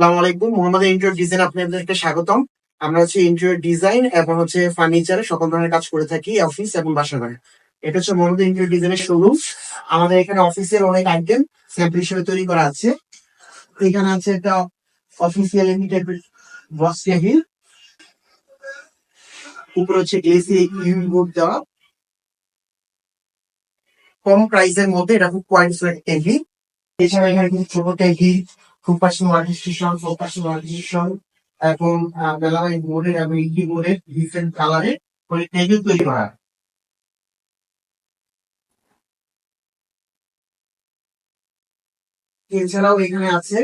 আসসালামু আলাইকুম। Mohammad interior design আপনাদেরকে স্বাগতম। আমরা হচ্ছে ইন্টেরিয়র ডিজাইন এবং হচ্ছে ফার্নিচারে সকল ধরনের কাজ করে থাকি অফিস এবং বাসা ঘরে এটা হচ্ছে মোহাম্মদ ইন্টেরিয়র ডিজাইনের শোরুম আমাদের এখানে অফিসের অনেক আইটেম স্যাম্পল হিসেবে তৈরি করা আছে। এখানে আছে একটা অফিসিয়াল লিমিটেড বক্স টেবিল উপরে হচ্ছে এসি ইউন দেওয়া। কম প্রাইসের মধ্যে এটা খুব কোয়ালিটি টেবিল এছাড়া এখানে কিন্তু ছোট টেবিল ফোর পাশে ওয়ার্কিং স্টেশন এখন বেলাবাই বোর্ডের এবং ইডি বোর্ডের ডিফারেন্ট কালারের করে টেবিল তৈরি করা। এছাড়াও এখানে আছে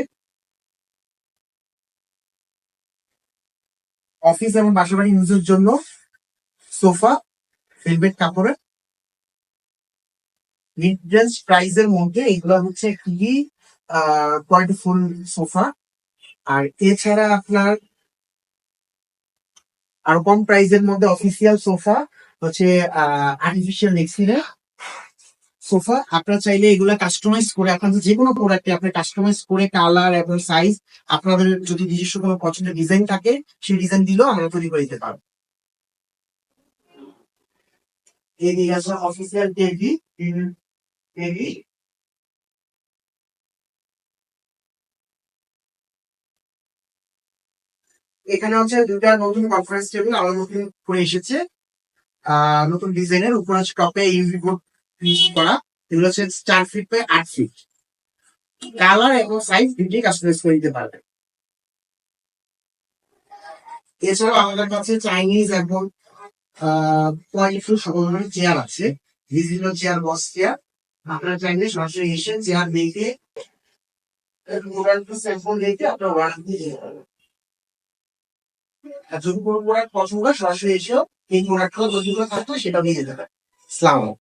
অফিস এবং বাসাবাড়ি ইউজের জন্য সোফা ভেলভেট কাপড়ের। মিড রেঞ্জ প্রাইসের মধ্যে এগুলো হচ্ছে খুবই কোয়ালিটিফুল সোফা আর এছাড়া আপনার আরও কম প্রাইসের মধ্যে অফিসিয়াল সোফা হচ্ছে আর্টিফিশিয়াল নেক্সিনের সোফা আপনারা চাইলে এগুলা কাস্টমাইজ করে আপনাদের যে কোনো প্রোডাক্টে আপনি কাস্টমাইজ করে কালার এবং সাইজ আপনাদের যদি নিজস্ব কোনো পছন্দের ডিজাইন থাকে, সেই ডিজাইন দিলেও আমরা তৈরি করে দিতে পারব। এই আছে অফিসিয়াল টেবি টেবি এখানে হচ্ছে দুটা নতুন কনফারেন্স টেবিল আরও নতুন করে এসেছে। নতুন ডিজাইনের উপর হচ্ছে টপে ইউভি বোর্ড ইউজ করা। এগুলো হচ্ছে চার ফিট বাই আট ফিট কালার এবং সাইজ দুটি কাস্টমাইজ করে দিতে পারবে। এছাড়াও আমাদের কাছে চাইনিজ এবং কোয়ালিটিফুল সকল ধরনের চেয়ার আছে। বিভিন্ন চেয়ার বস চেয়ার আপনারা চাইলে সরাসরি এসে চেয়ার দেখে স্যাম্পল দেখে আপনার দিয়ে যেতে পারবেন। যদি কোনো প্রোডাক্ট পছন্দ হয়, সরাসরি এসেও এই প্রোডাক্টগুলো যদি থাকতো সেটাও নিয়ে যেতে পারে। ইসলাম